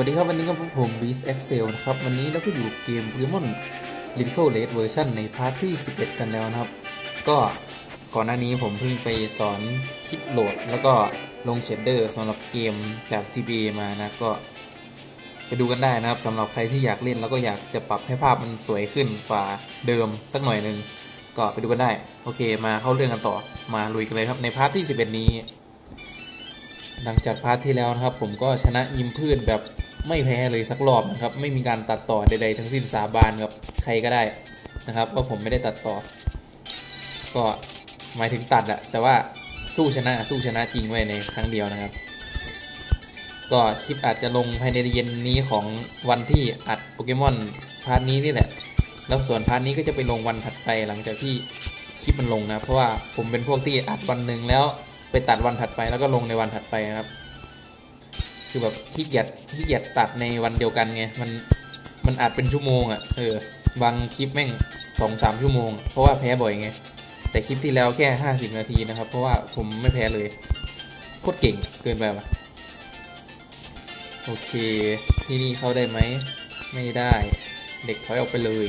วัสดีครับ วันนี้ก็พบผม Beast Excel นะครับ วันนี้เราก็อยู่เกม Pokemon Lyrical Red Version ในพาร์ทที่ 11 กันแล้วนะครับ ก็ก่อนหน้านี้ผมเพิ่งไปสอนคลิปโหลด แล้วก็ลงเชดเดอร์สำหรับเกมจาก TBA มานะก็ไปดูกันได้นะครับสำหรับใครที่อยากเล่นแล้วก็อยากจะปรับให้ภาพมันสวยขึ้นกว่าเดิมสักหน่อยหนึ่งก็ไปดูกันได้ โอเค มาเข้าเรื่องกันต่อมาลุยกันเลยครับในพาร์ทที่ 11 นี้หลังจากพาร์ทที่แล้วนะครับ ผมก็ชนะยิมพืชแบบ ไม่แพ้เลยสักรอบนะครับ ไม่มีการตัดต่อใดๆทั้งสิ้นสาบานกับใครก็ได้นะครับว่าผมไม่ได้ตัดต่อ ก็หมายถึงตัดอะแต่ว่าสู้ชนะสู้ชนะจริงไว้ในครั้งเดียวนะครับ ก็คลิปอาจจะลงภายในเย็นนี้ของวันที่อัดโปเกมอนพาร์ทนี้นี่แหละแล้วส่วนพาร์ทนี้ก็จะไปลงวันถัดไปหลังจากที่คลิปมันลงนะเพราะว่าผมเป็นพวกที่อัดวันหนึ่งแล้วไปตัดวันถัดไปแล้วก็ลงในวันถัดไปนะครับ คือแบบขี้เกียจขี้เกียจตัดในวันเดียวกันไงมันมันอัดเป็นชั่วโมงอะ่ะเออบางคลิปแม่งสองสามชั่วโมง เพราะว่าแพ้บ่อยไง แต่คลิปที่แล้วแค่ห้าสิบนาทีนะครับ เพราะว่าผมไม่แพ้เลยโคตรเก่งเกินไปว่ะโอเค ที่นี่เข้าได้ไหมไม่ได้เด็กถอยออกไปเลย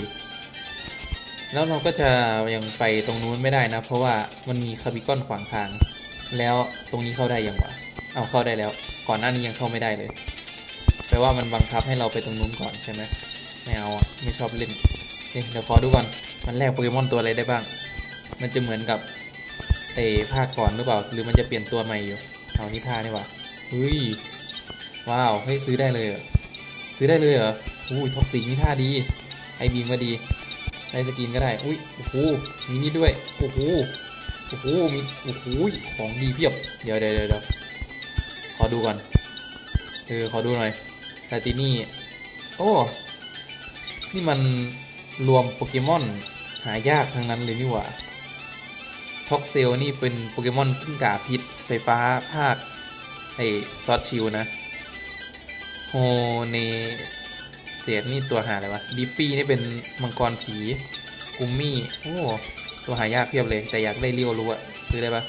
แล้วเราก็จะยังไปตรงนู้นไม่ได้นะ เพราะว่ามันมีคาร์บิคอนขวางทาง แล้วตรงนี้เข้าได้ยังวะ เอาเข้าได้แล้ว ก่อนหน้านี้ยังเข้าไม่ได้เลย แปลว่ามันบังคับให้เราไปตรงนู้นก่อนใช่ไหมไม่เอาอะ ไม่ชอบเล่นเเดี๋ยวขอดูก่อน มันแลกโปเกมอนตัวอะไรได้บ้าง มันจะเหมือนกับไอ้ภาคก่อนหรือเปล่า หรือมันจะเปลี่ยนตัวใหม่อยู่เอานิท่านี่วะเฮ้ย ว้าวเฮ้ยซื้อได้เลยเหรอ ซื้อได้เลยเหรอ อุ้ยท็อปสีนิท่าดี ไอบีมก็ดีได้สกินก็ได้ อุ้ย โอ้โห มีนี่ด้วย โอ้โห โอ้โห มี โอ้โห ของดีเพียบ เดี๋ยวเดี๋ยวเดี๋ยว ขอดูก่อน เออ ขอดูหน่อยลาตินี่ โอ้ นี่มันรวมโปเกมอน หายากทั้งนั้นเลยนี่หว่าท็อกเซลนี่เป็นโปเกมอนกิ้งก่าพิษ ไฟฟ้าภาค ไอ้ซอสชิลนะ โฮเนเจดนี่ตัวหาอะไรวะดิปปี้นี่เป็นมังกรผีกุมมี่ โอ้ ตัวหายากเพียบเลย แต่อยากได้เรียวรู้อะซื้อได้ปะ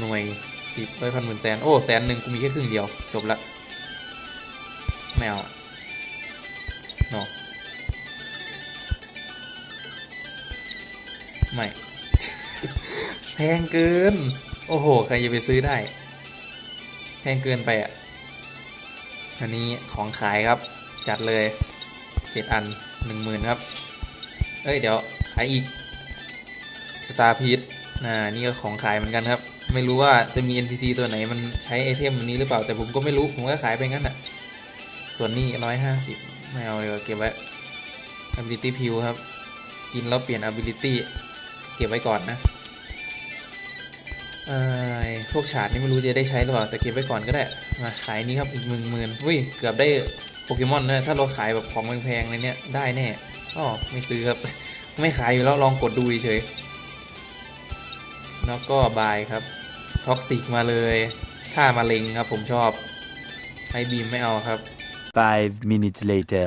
หน่วย สิบร้อยพันหมื่นแสนโอ้แสนหนึ่งกูมีแค่ครึ่งเดียวจบละแมวอะเนาะไม่ แพงเกิน โอ้โห ใครจะไปซื้อได้ แพงเกินไปอะ อันนี้ของขายครับ จัดเลยเจ็ดอันหนึ่งหมื่นครับ เอ้ย เดี๋ยว ขายอีกสตาร์พีทน่า นี่ก็ของขายเหมือนกันครับ ไม่รู้ว่าจะมี NPC ตัวไหนมันใช้ไอเทมนี้หรือเปล่าแต่ผมก็ไม่รู้ ผมก็ขายไปงั้นอะส่วนนี้ร้อยห้าสิบไม่เอาเลยเก็บไว้ ability pill ครับ กินแล้วเปลี่ยน ability เก็บไว้ก่อนนะเอ้พวกฉาดนี่ไม่รู้จะได้ใช้หรือเปล่าแต่เก็บไว้ก่อนก็ได้มาขายนี้ครับอีกหมื่นหมื่นอุ้ยเกือบได้โปเกมอนนะถ้าเราขายแบบของแพงๆเลยเนี่ยได้แน่อ๋อไม่ซื้อครับ ไม่ขายอยู่แล้วลองกดดูเฉยแล้วก็บายครับ ท็อกซิกมาเลยค่ามาเล็งครับผมชอบไอบีมไม่เอาครับ Five minutes later.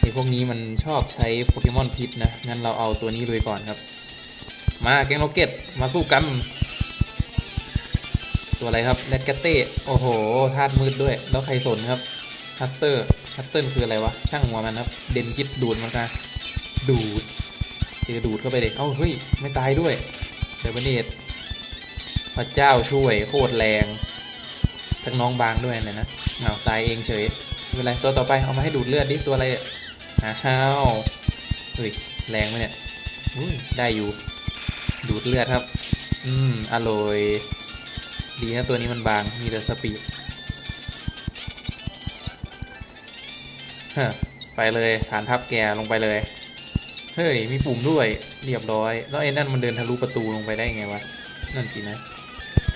ไอพวกนี้มันชอบใช้โปเกมอนพิษนะ งั้นเราเอาตัวนี้เลยก่อนครับ มาแกงโรเก็ตมาสู้กัน ตัวอะไรครับแรดแกตเต้ โอ้โหธาตุมืดด้วย แล้วใครสนครับฮัสเตอร์ฮัสเตอร์คืออะไรวะ ช่างหัวมันครับ เดนคิดดูดมันมาดูดเจอดูดเข้าไปเด็กเอ้าเฮ้ย ไม่ตายด้วยเดบันเนต พระเจ้าช่วยโคตรแรงทั้งน้องบางด้วยนะนะเอาตายเองเฉยไม่เป็นไรตัวต่อไปเอามาให้ดูดเลือดดิตัวอะไรอะอ้าวเฮ้ยแรงไหมเนี่ยอุ้ยได้อยู่ดูดเลือดครับ อืมอร่อยดีนะตัวนี้มันบางมีแต่สปีดฮะไปเลยฐานทัพแกลงไปเลย เฮ้ย มีปุ่มด้วย เรียบร้อย แล้วไอ้นั่นมันเดินทะลุประตูลงไปได้ไงวะ นั่นสินะ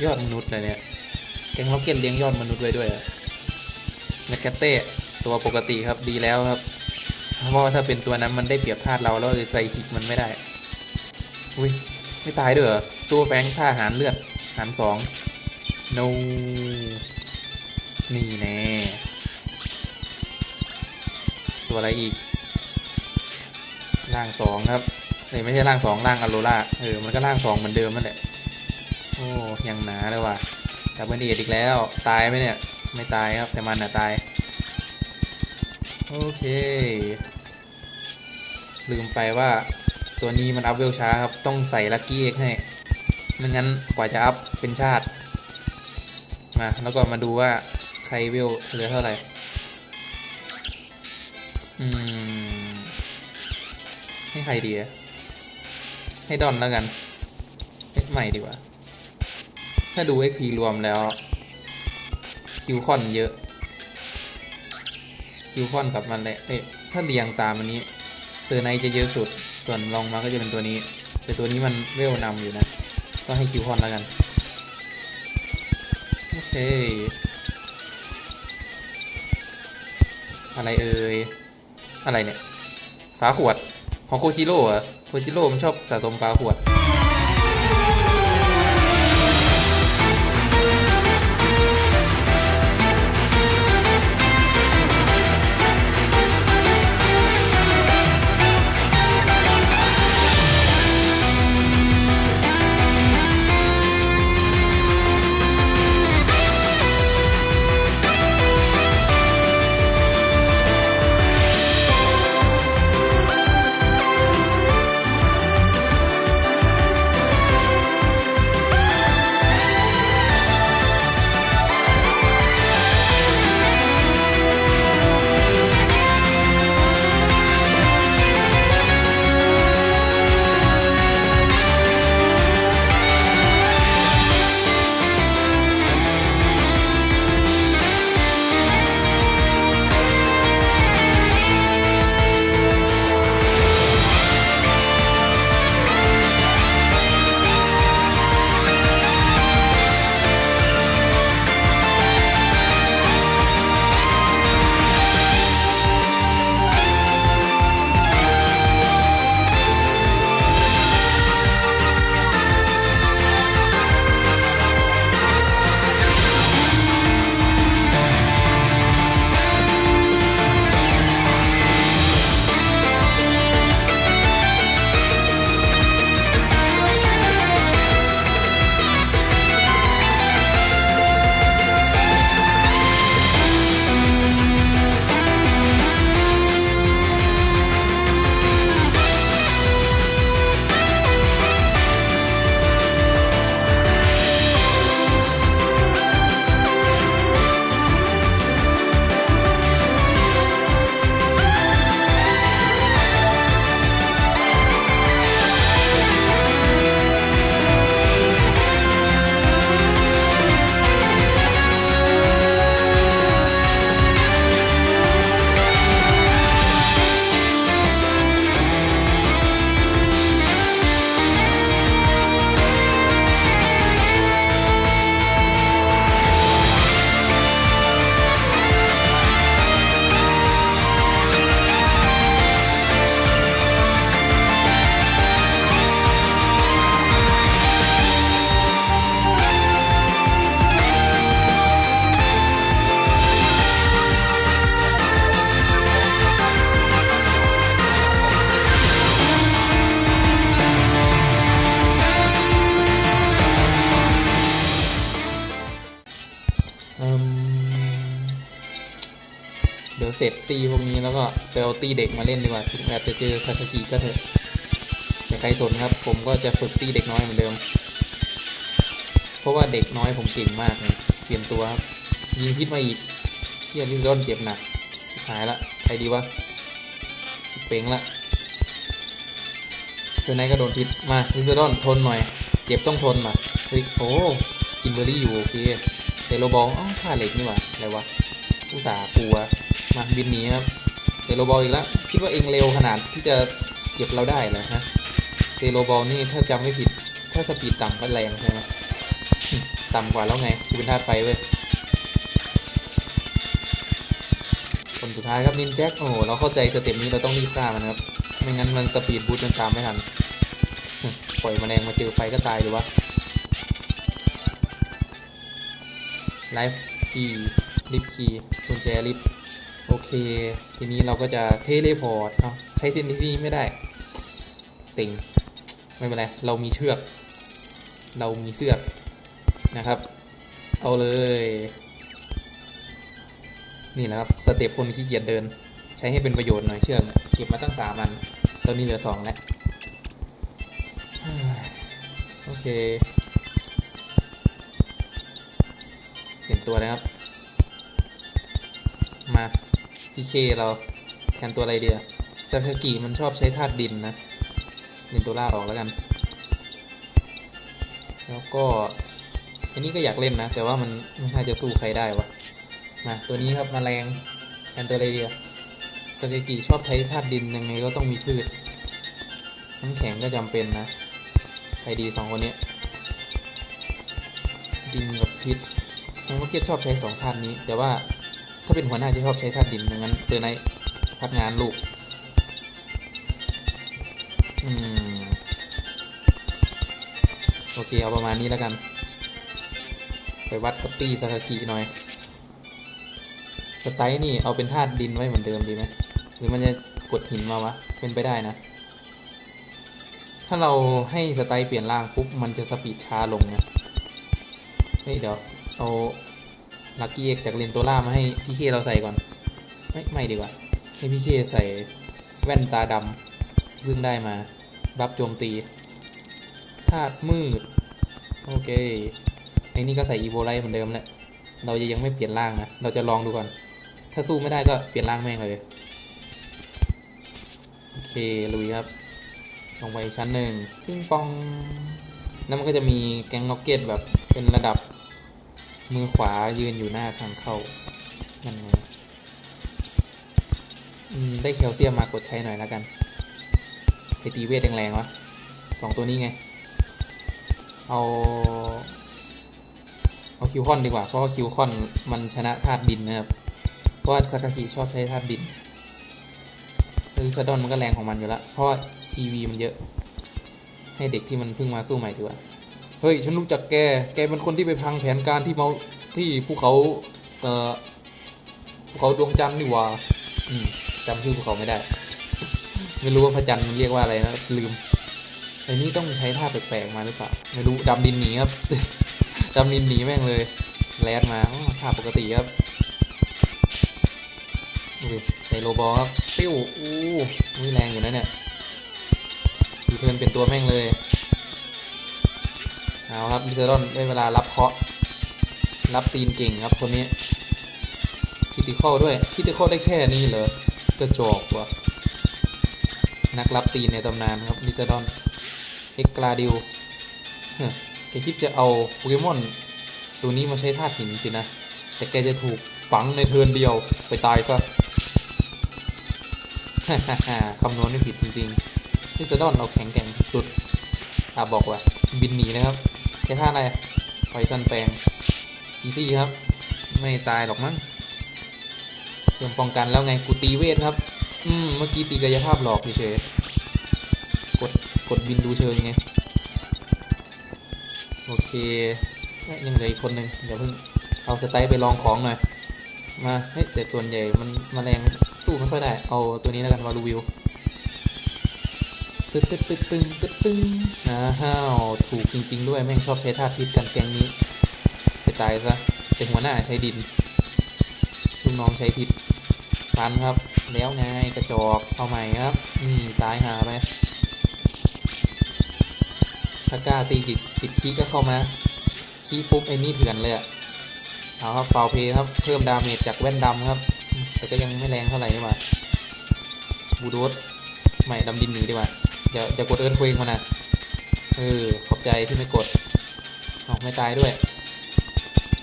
ยอดมนุษย์เลยเนี่ยแกงล็อกเก็ตเลี้ยงยอดมนุษย์ไว้ด้วยอะแมกกาเต้ตัวปกติครับดีแล้วครับ เพราะว่าถ้าเป็นตัวนั้นมันได้เปรียบธาตุเราแล้วเลยใส่คิกมันไม่ได้ อุ้ยไม่ตายด้วยเหรอตัวแฟงท่าหารเลือดหารสอง no นี่แน่ตัวอะไรอีกล่างสองครับเอ้ยไม่ใช่ล่างสองล่างอโรล่าเออมันก็ล่างสองเหมือนเดิมนั่นแหละ อ้ยังหนาเลยว่ะดับเบิลเอดอีกแล้ว ตายไหมเนี่ย ไม่ตายครับ แต่มันอะตาย โอเค ลืมไปว่าตัวนี้มันอัพเวลช้าครับ ต้องใส่ลัคกี้เอ็กให้ ไม่งั้นกว่าจะอัพเป็นชาติ มา แล้วก็มาดูว่าใครเวลเหลือเท่าไหร่ อืม ให้ใครดีอะให้ดอนแล้วกัน ใหม่ดีกว่า ถ้าดู XP รวมแล้ว คิวคอนเยอะ คิวคอนกับมันแหละเอ้ยถ้าเรียงตามอันนี้เซอร์ไนจะเยอะสุด ส่วนลองมาก็จะเป็นตัวนี้ แต่ตัวนี้มันเวลนำอยู่นะ ก็ให้คิวคอนแล้วกัน โอเค อะไรเอ่ย อะไรเนี่ย ฝาขวดของโคจิโร่อะโคจิโร่มันชอบสะสมฝาขวด เดี๋ยวเสร็จตีพวกนี้แล้วก็ไปเอาตีเด็กมาเล่นดีกว่าถึงแม้จะเจอซาสกิก็เถอะแต่ใครสนครับ ผมก็จะฝึกตีเด็กน้อยเหมือนเดิม เพราะว่าเด็กน้อยผมเก่งมากเลยเปลี่ยนตัวครับยิงพิษมาอีกเชี่ยลิโดนเจ็บหนักหายละใครดีวะเป่งละเซอร์ไนก็โดนพิษมาลิซดอนทนหน่อย เจ็บต้องทนมาเฮ้ยโอ้กินเบอร์รี่อยู่โอเคเตโลบอลอ้าวท่าเหล็กนี่หว่าอะไรวะอุตส่าห์กลัว มาบินหนีครับเตโลบอลอีกแล้วคิดว่าเองเร็วขนาดที่จะเก็บเราได้เหรอฮะเตโลบอลนี่ถ้าจำไม่ผิด ถ้าสปีดต่ำก็แรงใช่ไหมต่ำกว่าแล้วไงกูเป็นธาตุไฟเว้ยคนสุดท้ายครับนินแจ็คโอ้โหเราเข้าใจสเต็ปนี้เราต้องรีบฆ่ามันครับไม่งั้นมันสปีดบูทมันตามไม่ทันปล่อยแมลงมาเจอไฟก็ตายหรือวะไลฟ์คีย์ลิฟคีย์กุญแจลิฟ โอเค ทีนี้เราก็จะเทเลพอร์ตเอาใช้เส้นที่นี่ไม่ได้สิงไม่เป็นไร เรามีเชือก เรามีเสือกนะครับ เอาเลย นี่แหละครับสเต็ปคนขี้เกียจเดิน ใช้ให้เป็นประโยชน์หน่อยเชือกเก็บมาตั้งสามอัน ตอนนี้เหลือสองแล้วโอเค เห็นตัวแล้วครับ มา พีเคเราแทนตัวอะไรเดียซาสกิมันชอบใช้ธาตุดินนะเล่นตัวล่าออกแล้วกัน แล้วก็อันนี้ก็อยากเล่นนะ แต่ว่ามันไม่น่าจะสู้ใครได้วะมาตัวนี้ครับมาแรงแทนตัวอะไรเดียซาสกิชอบใช้ธาตุดินยังไงก็ต้องมีพืชน้ำแข็งก็จำเป็นนะใครดีสองคนนี้ดินกับพิษน้องเมื่อกี้ชอบใช้สองธาตุนี้ แต่ว่า ถ้าเป็นหัวหน้าจะชอบใช้ธาตุดินดังนั้นเซอร์ไนท์พักงานลูก อืม โอเค เอาประมาณนี้แล้วกัน ไปวัดกับตี้ซาสกิหน่อย สไตล์นี่เอาเป็นธาตุดินไว้เหมือนเดิมดีไหม หรือมันจะกดหินมาวะ เป็นไปได้นะ ถ้าเราให้สไตล์เปลี่ยนร่างปุ๊บ มันจะสปีดช้าลงนะ เฮ้ยเดี๋ยว เอา ลักกี้เอกจากเลนโตล่ามาให้พี่เคเราใส่ก่อน ไม่ไม่ดีกว่า ให้พี่เคใส่แว่นตาดำที่เพิ่งได้มา บัฟโจมตีธาตุมืด โอเคไอ้นี่ก็ใส่อีโวไลเหมือนเดิมแหละ เราจะยังไม่เปลี่ยนร่างนะ เราจะลองดูก่อน ถ้าสู้ไม่ได้ก็เปลี่ยนร่างแม่งเลย โอเค ลุยครับ ลงไปชั้นหนึ่งปิ้งปอง แล้วมันก็จะมีแก๊งน็อกเก็ตแบบเป็นระดับ มือขวายืนอยู่หน้าทางเข้านั่นไงได้แคลเซียมมากดใช้หน่อยแล้วกันไปตีเวทแรงๆวะสองตัวนี้ไง เอา เอาคิวคอนดีกว่า เพราะว่าคิวคอนมันชนะธาตุดินนะครับ เพราะว่าซากากิชอบใช้ธาตุดินลิซาดอนมันก็แรงของมันอยู่แล้ว เพราะว่า EV มันเยอะ ให้เด็กที่มันเพิ่งมาสู้ใหม่ดีกว่า เฮ้ย ฉันรู้จักแก แกเป็นคนที่ไปพังแผนการที่เมาที่ภูเขาเอ่อภูเขาดวงจันทร์นี่หว่าจำชื่อภูเขาไม่ได้ ไม่รู้ว่าพระจันทร์มันเรียกว่าอะไรนะลืมไอ้นี่ต้องใช้ท่าแปลกๆมาหรือเปล่าไม่รู้ดำดินหนีครับดำดินหนีแม่งเลยแลดมาท่าปกติครับอุ้ยใส่โลบอลครับปิ้วอู้อุ้ยแรงอยู่นะเนี่ยดีเทิร์นเป็นตัวแม่งเลย เอาครับมิเตอรอนได้เวลารับเคาะรับตีนเก่งครับคนนี้คิติคอลด้วยคิติคอลได้แค่นี้เหรอกระจอกว่ะนักรับตีนในตำนานครับมิเตอรอนเอ็กกลาดิวเฮ้ยแกคิดจะเอาโปเกมอนตัวนี้มาใช้ธาตุหินสินะ แต่แกจะถูกฝังในเทิร์นเดียวไปตายซะคำนวณไม่ผิดจริงๆมิสเตอร์ดอนเราแข็งแกร่งสุดอะบอกว่าบินหนีนะครับ ช้ท่าอะไรไฟซันแปลงอีซี่ครับ ไม่ตายหรอกมั้งเตรียมป้องกันแล้วไงกูตีเวทครับ อืม เมื่อกี้ตีกายภาพหลอกเฉยกดกดบินดูเชิงไง โอเค ยังเหลืออีกคนหนึ่งเดี๋ยวเพิ่งเอาสไตล์ไปลองของหน่อย มาเฮ้ยแต่ส่วนใหญ่มันมแมลงสู้ไม่ค่อยได้ เอาตัวนี้แล้วกันวาลูวิว ตึ๊ดตึ๊ดตึ๊ดตึ๊ดตึ๊ดตึ๊ดอ้าวถูกจริง ๆ ด้วยแม่งชอบใช้ท่าพิษกันแกงนี้ ไปตายซะเป็นหัวหน้าใช้ดินลูกน้องใช้พิษตันครับ แล้วไงกระจอกเอาใหม่ครับนี่ตายหาไปถ้ากล้าตีติดติดคีก็เข้ามา คีปุ๊บไอ้นี่เถื่อนเลยอะเอาครับเป่าเพลครับเพิ่มดาเมจจากแว่นดำครับ แต่ก็ยังไม่แรงเท่าไหร่นี่หว่าบูโดสใหม่ดำดินหนีดีกว่า อย่าอย่ากดเอิร์ธเควงมานะเออขอบใจที่ไม่กดออกไม่ตายด้วย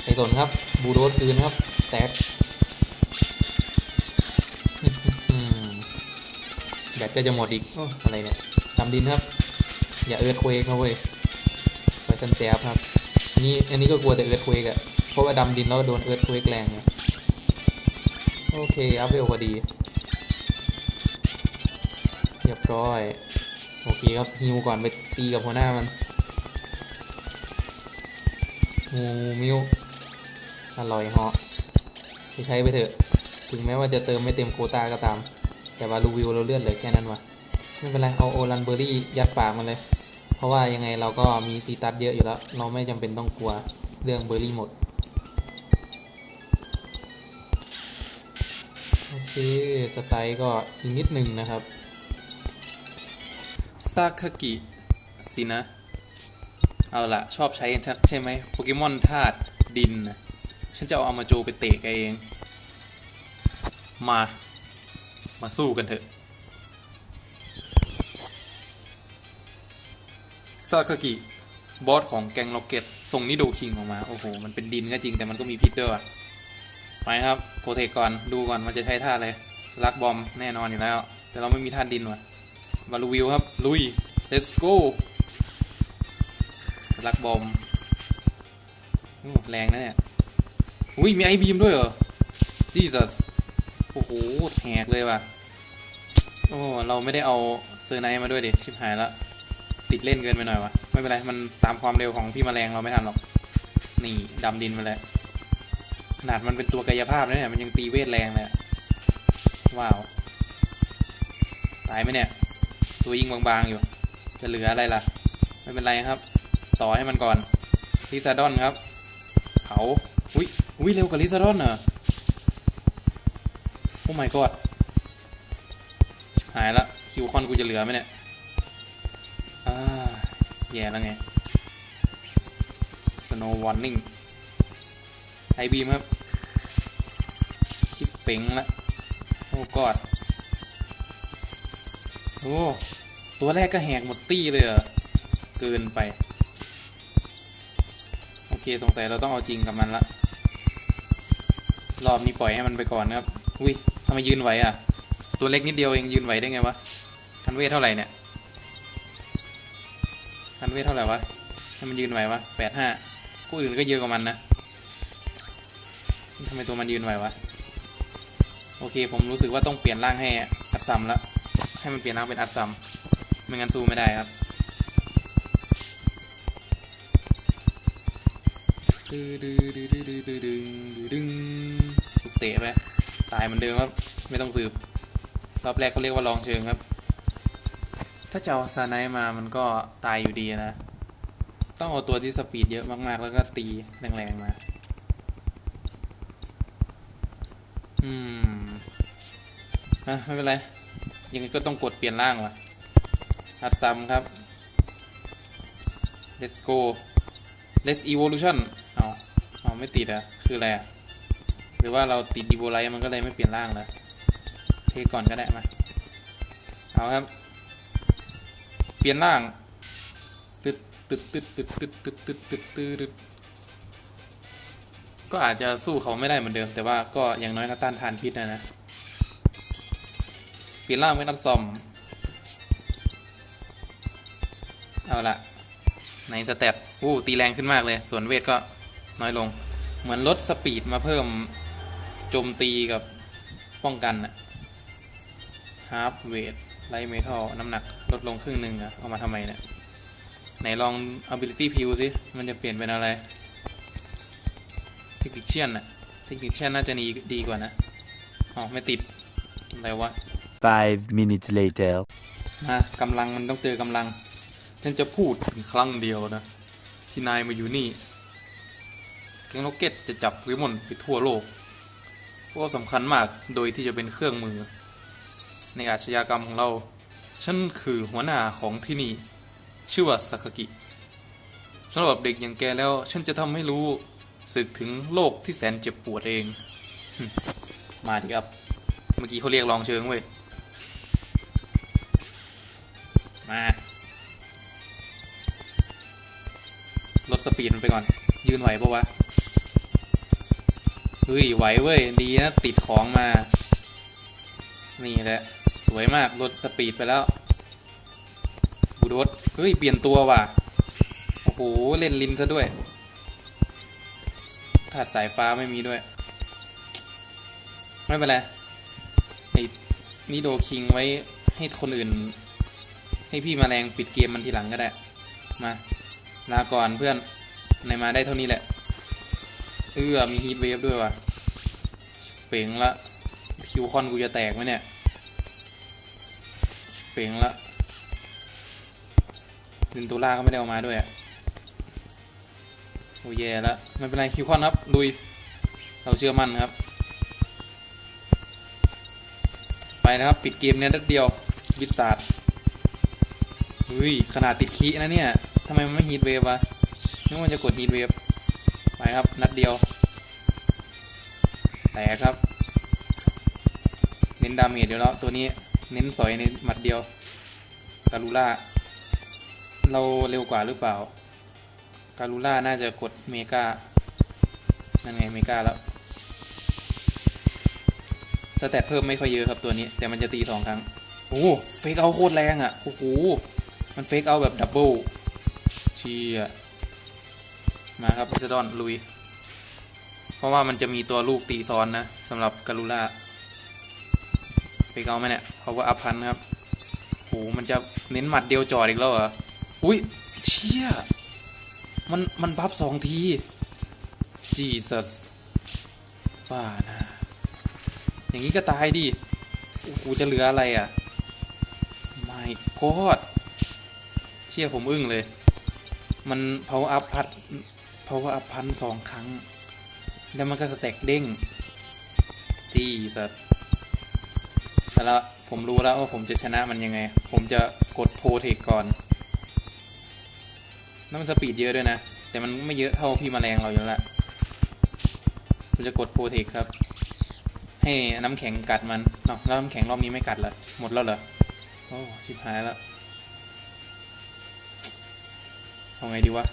ไอสนครับ บูโดสคืนครับ แตกแบตก็จะหมดอีกออะไรเนี่ยดำดินครับ อย่าเอิร์ธเควกนะเว้ยไปซันแจ๊บครับอันนี้อันนี้ก็กลัวแต่เอิร์ธเควกอะเพราะว่าดำดินแล้วโดนเอิร์ธเควกแรงไงโอเค อัพเวลพอดี เรียบร้อย โอเคครับฮิวก่อนไปตีกับหัวหน้ามันงูมิวอร่อยเหาะไปใช้ไปเถอะ ถึงแม้ว่าจะเติมไม่เต็มโคตาก็ตาม แต่ว่าลูวิวเราเลือดเลือแค่นั้นวะไม่เป็นไร เอาโอรันเบอรี่ยัดปากมันเลย เพราะว่ายังไงเราก็มีซีตัสเยอะอยู่แล้ว เราไม่จำเป็นต้องกลัวเรื่องเบอร์รี่หมด โอเค สไตล์ก็อีกนิดหนึ่งนะครับ ซาคากิสินะ เอาละชอบใช้กันชักใช่ไหมโปเกมอนธาตุดินนะฉันจะเอาอามาโจไปเตะเอง มา มาสู้กันเถอะซาคากิ บอสของแกงล็อกเก็ตส่งนิโดคิงออกมา โอ้โห มันเป็นดินก็จริงแต่มันก็มีพิษด้วยไปครับ โปรเทคก่อน ดูก่อนมันจะใช้ท่าอะไรสลักบอมแน่นอนอยู่แล้ว แต่เราไม่มีท่าดินว่ะ วาลูวิวครับ ลุย let's go สลักบอมแรงนะเนี่ยอุ้ยมีไอบีมด้วยเหรอ Jesus โอ้โหแหกเลยว่ะ โอ้เราไม่ได้เอาเซอร์ไนท์มาด้วยดิชิบหายละติดเล่นเกินไปหน่อยวะไม่เป็นไร มันตามความเร็วของพี่แมลงเราไม่ทันหรอก นี่ดำดินไปเลยขนาดมันเป็นตัวกายภาพนะเนี่ย มันยังตีเวทแรงเลยว้าว ตายไหมเนี่ย ตัวยิงบางๆอยู่ จะเหลืออะไรล่ะ ไม่เป็นไรครับ ต่อให้มันก่อนลิซาดอนครับ เผาอุ้ยอุ้ยเร็วกว่าลิซาดอนเหรอโอ้ my god ชิบหายละคิวคอนกูจะเหลือไหมเนี่ยอ่าแย่แล้วไง Snow Warning ไอบีมครับ ชิปเป๋งละโอ้กอด โอ้ ตัวแรกก็แหกหมดตี้เลยเหรอ เกินไป โอเคสงสัยเราต้องเอาจริงกับมันละ รอบนี้ปล่อยให้มันไปก่อนนะครับ อุ้ยทำไมยืนไหวอะ ตัวเล็กนิดเดียวเองยืนไหวได้ไงวะคันเวทเท่าไหร่เนี่ยคันเวทเท่าไหร่วะให้มันยืนไหววะแปดห้าคู่อื่นก็เยอะกว่ามันนะทำไมตัวมันยืนไหววะ โอเคผมรู้สึกว่าต้องเปลี่ยนร่างให้อัดซัมแล้ว ให้มันเปลี่ยนร่างเป็นอัดซัมไม่งั้นสู้ไม่ได้ครับดื้อดื้อดื้อดื้อดื้อดื้อดื้อดึงถูกเตะไปตายเหมือนเดิมครับ ไม่ต้องสืบ รอบแรกเขาเรียกว่าลองเชิงครับ ถ้าจะเอาซาไนท์มามันก็ตายอยู่ดีนะ ต้องเอาตัวที่สปีดเยอะมากๆ แล้วก็ตีแรงๆมา อืมอะไม่เป็นไร ยังไงก็ต้องกดเปลี่ยนร่างว่ะอัดซ้ำครับ let's go let's evolution เอาเอาไม่ติดอะคืออะไรอะหรือว่าเราติดดีโบไลท์มันก็เลยไม่เปลี่ยนร่างเลยเทก่อนก็ได้มา เอาครับ เปลี่ยนร่างตึดตึดตึดตึดตึดตึดตึดตึดตึดก็อาจจะสู้เขาไม่ได้เหมือนเดิม แต่ว่าก็อย่างน้อยก็ต้านทานพิษนะนะ ปลี่ยนร่างเป็นอัดซอม เอาละในสเตตอู้ตีแรงขึ้นมากเลย ส่วนเวทก็น้อยลง เหมือนลดสปีดมาเพิ่มโจมตีกับป้องกันอะฮาร์ฟเวทไลท์เมทัลน้ำหนักลดลงครึ่งหนึ่งอะเอามาทำไมเนี่ยไหนลอง ability view สิ มันจะเปลี่ยนเป็นอะไร technician อะ technician น่าจะดีดีกว่านะ อ๋อ ไม่ติด อะไรวะ Five minutes later. มากำลังมันต้องเจอกำลัง ฉันจะพูดถึงครั้งเดียวนะ ที่นายมาอยู่นี่แกงโรเก็ตจะจับวิมอนไปทั่วโลกก็สำคัญมากโดยที่จะเป็นเครื่องมือ ในอาชญากรรมของเรา ฉันคือหัวหน้าของที่นี่ ชื่อว่าซากกิสำหรับเด็กอย่างแกแล้ว ฉันจะทำให้รู้สึกถึงโลกที่แสนเจ็บปวดเอง มาดิครับ เมื่อกี้เขาเรียกลองเชิงเว้ย มา ลดสปีดมันไปก่อน ยืนไหวปะวะ เฮ้ย ไหวเว้ย ดีนะ ติดของมา นี่แหละ สวยมาก ลดสปีดไปแล้ว บูโดสเฮ้ย เปลี่ยนตัวว่ะ โอ้โห เล่นลินซะด้วยถาดสายฟ้าไม่มีด้วย ไม่เป็นไรไอ้นี่โดคิงไว้ให้คนอื่น ให้พี่มาแรงปิดเกมมันทีหลังก็ได้ มาลาก่อนเพื่อนในมาได้เท่านี้แหละ เออมีฮีทเวฟด้วยว่ะ เป่งละ คิวคอนกูจะแตกไหมเนี่ย เป่งละลินตูล่าก็ไม่ได้เอามาด้วยอะโอ้แย่แล้วไม่เป็นไรคิวคอนครับลุย เราเชื่อมั่นครับ ไปนะครับ ปิดเกมเนี้ยนัดเดียววิสาด เฮ้ย ขนาดติดคีนะเนี่ยทำไมมันไม่ฮีทเวฟวะนึกว่าจะกดฮีทเวฟไปครับ นัดเดียว แตกครับ เน้นดาเมจเดียวแล้วตัวนี้เน้นสอยในหมัดเดียวการูล่า เราเร็วกว่าหรือเปล่า การูล่าน่าจะกดเมกานั่นไงเมกาแล้วสแตทเพิ่มไม่ค่อยเยอะครับตัวนี้ แต่มันจะตีสองครั้ง โอ้เฟกเอาโคตรแรงอะ โอ้โห มันเฟกเอาแบบดับเบิลเชียมาครับพิซดอนลุย เพราะว่ามันจะมีตัวลูกตีซ้อนนะสำหรับการูล่าเฟกเอาไหมเนี่ยเขาก็อัพพันครับโหมันจะเน้นหมัดเดียวจอดอีกแล้วเหรอ อุ้ยเชี่ยมัน มันบัฟสองทีจีสัสบ้านะอย่างนี้ก็ตายดิโอ้โหจะเหลืออะไรอะไม่กอด ชี่ยผมอึ้งเลย มัน power up พัด power up พันสองครั้ง แล้วมันก็สแต็กเด้งจีสัสแต่ละผมรู้แล้วว่าผมจะชนะมันยังไง ผมจะกดโพเทคก่อนแล้วมันสปีดเยอะด้วยนะ แต่มันไม่เยอะเท่าพี่มแมลงเราอยู่แล้วละผมจะกดโพเทคครับ ให้น้ำแข็งกัดมันเนาะแล้วน้ำแข็งรอบนี้ไม่กัดเหรอหมดแล้วเหรอ โอ้ ชิบหายแล้ว เอาไงดีวะ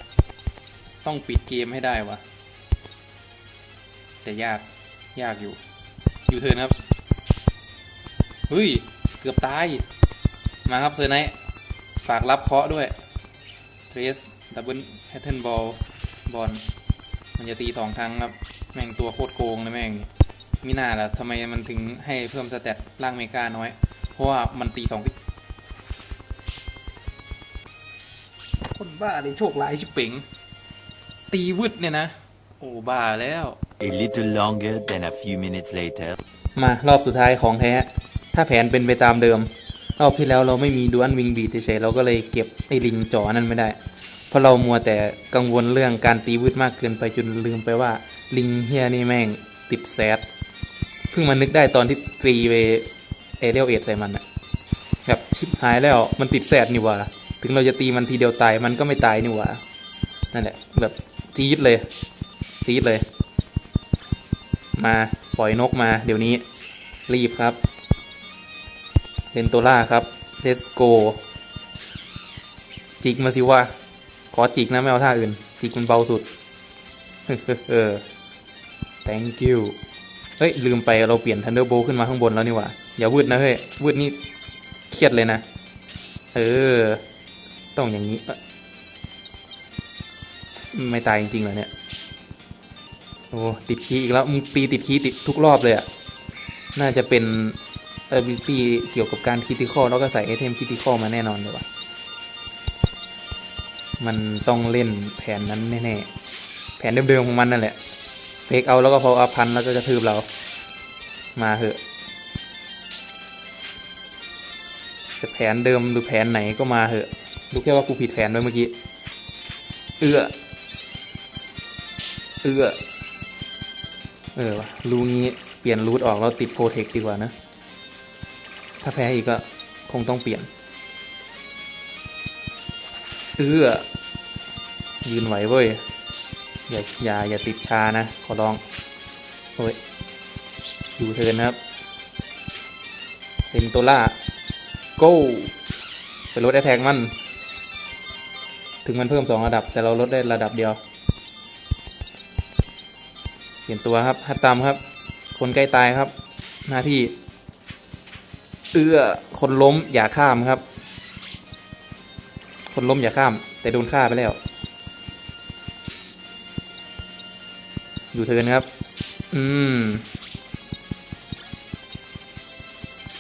ต้องปิดเกมให้ได้วะ แต่ยาก ยากอยู่ อยู่เทินครับ เฮ้ย เกือบตาย มาครับเซอร์ไนท์ฝากรับเคาะด้วยเทรสดับเบิลแพทเทิร์นบอลบอลมันจะตีสองครั้งครับ แม่งตัวโคตรโกงเลยแม่งมิน่าล่ะทำไมมันถึงให้เพิ่มสเตตร่างเมกาน้อย เพราะว่ามันตีสอง คนบ้าเลยโชคร้ายชิบเป๋งตีวืดเนี่ยนะ โอ้บ้าแล้ว A little longer than a few minutes later. มารอบสุดท้ายของแท้ ถ้าแผนเป็นไปตามเดิม รอบที่แล้วเราไม่มีดวลวิงบีดเฉยๆเราก็เลยเก็บไอ้ลิงจ่อนั้นไม่ได้ เพราะเรามัวแต่กังวลเรื่องการตีวืดมากเกินไปจนลืมไปว่า ลิงเฮียนี่แม่งติดแซดเพิ่งมานึกได้ตอนที่ตีไปเอเรียลเอทใส่มันอะแบบชิบหายแล้วมันติดแซดนี่หว่า ถึงเราจะตีมันทีเดียวตายมันก็ไม่ตายนี่หว่านั่นแหละแบบจี๊ดเลยจี๊ดเลย มาปล่อยนกมาเดี๋ยวนี้ รีบครับเลนโตล่าครับเลสโกจิกมาสิว่า ขอจิกนะไม่เอาท่าอื่น จิกมันเบาสุดเออ thank you เฮ้ย ลืมไปเราเปลี่ยน Thunderbolt ขึ้นมาข้างบนแล้วนี่หว่า อย่าวืดนะเฮ้ย วืดนี่เครียดเลยนะ เออ ต้องอย่างนี้เออไม่ตายจริงๆเหรอเนี่ย โอ้ ติดคีอีกแล้วมึงตีติดคีติดทุกรอบเลยอะ่ะ น่าจะเป็น ability เกี่ยวกับการคิติคอแล้วก็ใส่ไอเทมคิติคอมาแน่นอนเลยว่ะ มันต้องเล่นแผนนั้นแน่ๆ แผนเดิมๆของมันนั่นแหละ เฟกเอาแล้วก็พออัพพันแล้วก็กระทืบเรา มาเหอะ จะแผนเดิมหรือแผนไหนก็มาเหอะ รู้แค่ว่ากูผิดแผนไปเมื่อกี้ เอื้อเอื้อเออวะรูงี้เปลี่ยนรูทออกแล้วติดโปรเทคดีกว่านะ ถ้าแพ้อีกก็คงต้องเปลี่ยน เอื้อยืนไหวเว้ย อย่าอย่าอย่าติดชานะ ขอร้อง โอ้ย ดูเทินนะครับ เป็นตัวล่า โก้ไปลดแอทแทกมัน ถึงมันเพิ่มสองระดับ แต่เราลดได้ระดับเดียว เปลี่ยนตัวครับฮัตซัมครับ คนใกล้ตายครับ หน้าที่ เอื้อคนล้มอย่าข้ามครับ คนล้มอย่าข้าม แต่โดนฆ่าไปแล้ว อยู่เทินครับ อืม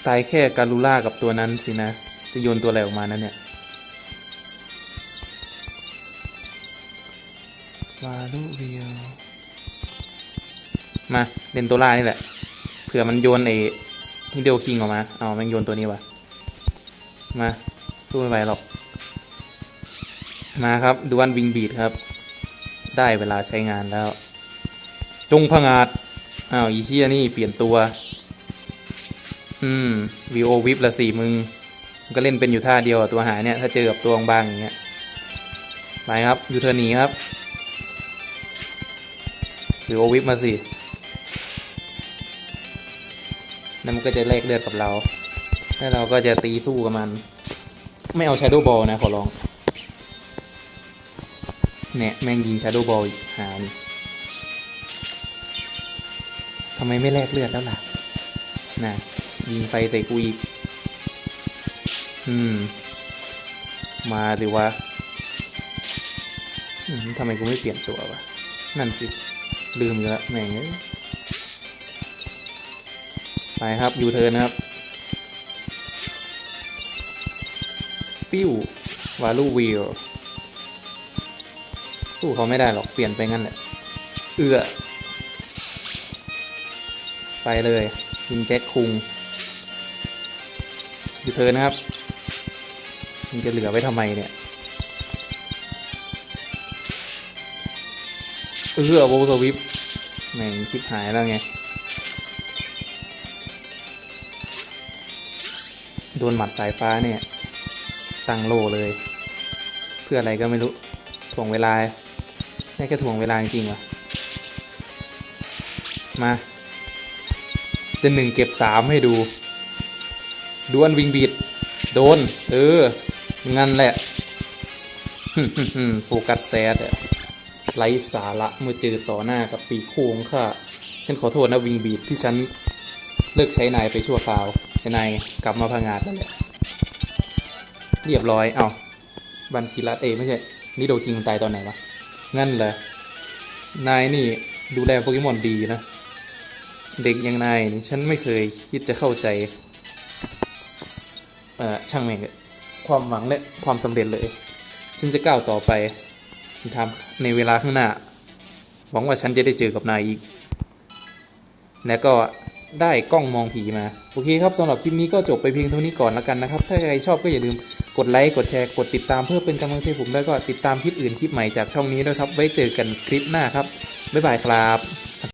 ตายแค่การูล่ากับตัวนั้นสินะ จะโยนตัวอะไรออกมานั้นเนี่ย มาเล่นตัวล่านี่แหละ เผื่อมันโยนไอ้ที่เดียวคิงออกมา เอาแม่งโยนตัวนี้วะมาสู้ไม่ไหวหรอก มาครับดูวลวิงบีดครับ ได้เวลาใช้งานแล้ว จงพงาดอ้าวอีเชียนี่เปลี่ยนตัว อืมวีโอวิปละสี่มึง ก็เล่นเป็นอยู่ท่าเดียวตัวหายเนี่ย ถ้าเจอกับตัวบางอย่างเงี้ยไปครับยูเทอร์หนีครับวีโอวิปมาสิ นั่นมันก็จะแลกเลือดกับเรา แล้วเราก็จะตีสู้กับมัน ไม่เอาชา d o w บอลนะขอร้อง เนี่ยแม่งยิงชา d o w บอลอีกหานี่ทำไมไม่แลกเลือดแล้วล่ะน่ะยิงไฟใส่กูอีก อืม มาสิวะอืมทำไมกูไม่เปลี่ยนตัววะ นั่นสิ ลืมแล้วแม่งเอ้ย ไปครับยูเทิร์นครับ ปิ้ววาลูวีลสู้เขาไม่ได้หรอก เปลี่ยนไปงั้นแหละ เอื้อไปเลยยินแจ็คคุงยูเทิร์นครับมันจะเหลือไว้ทำไมเนี่ย เอือโบสวิปแม่งชิบหายแล้วไง โดนหมัดสายฟ้าเนี่ย ตั้งโลเลย เพื่ออะไรก็ไม่รู้ถ่วงเวลาได้แค่ถ่วงเวลาจริงๆวะมา จะหนึ่งเก็บสามให้ดูดวลวิงบีดโดน เออ งั้นแหละโฟกัสแซดอะไร้สาระเมื่อเจอต่อหน้ากับปีโค้งค่ะ ฉันขอโทษนะวิงบีดที่ฉันเลิกใช้นายไปชั่วคราว แต่นายกลับมาพังงาดแล้วแหละเรียบร้อย เอาบันกิรัตเอไม่ใช่นี่โดคิงตายตอนไหนวะ งั้นเหรอนายนี่ดูแลโปเกมอนดีนะ เด็กอย่างนายนี่ฉันไม่เคยคิดจะเข้าใจ เอ่อ ช่างแม่งความหวังและความสำเร็จเลย ฉันจะก้าวต่อไปทำในเวลาข้างหน้า หวังว่าฉันจะได้เจอกับนายอีก และก็ ได้กล้องมองผีมา โอเคครับสำหรับคลิปนี้ก็จบไปเพียงเท่านี้ก่อนแล้วกันนะครับ ถ้าใครชอบก็อย่าลืมกดไลค์ กดแชร์ กดติดตามเพื่อเป็นกำลังใจผมแล้วก็ติดตามคลิปอื่นคลิปใหม่จากช่องนี้ด้วยครับ ไว้เจอกันคลิปหน้าครับ บ๊ายบายครับ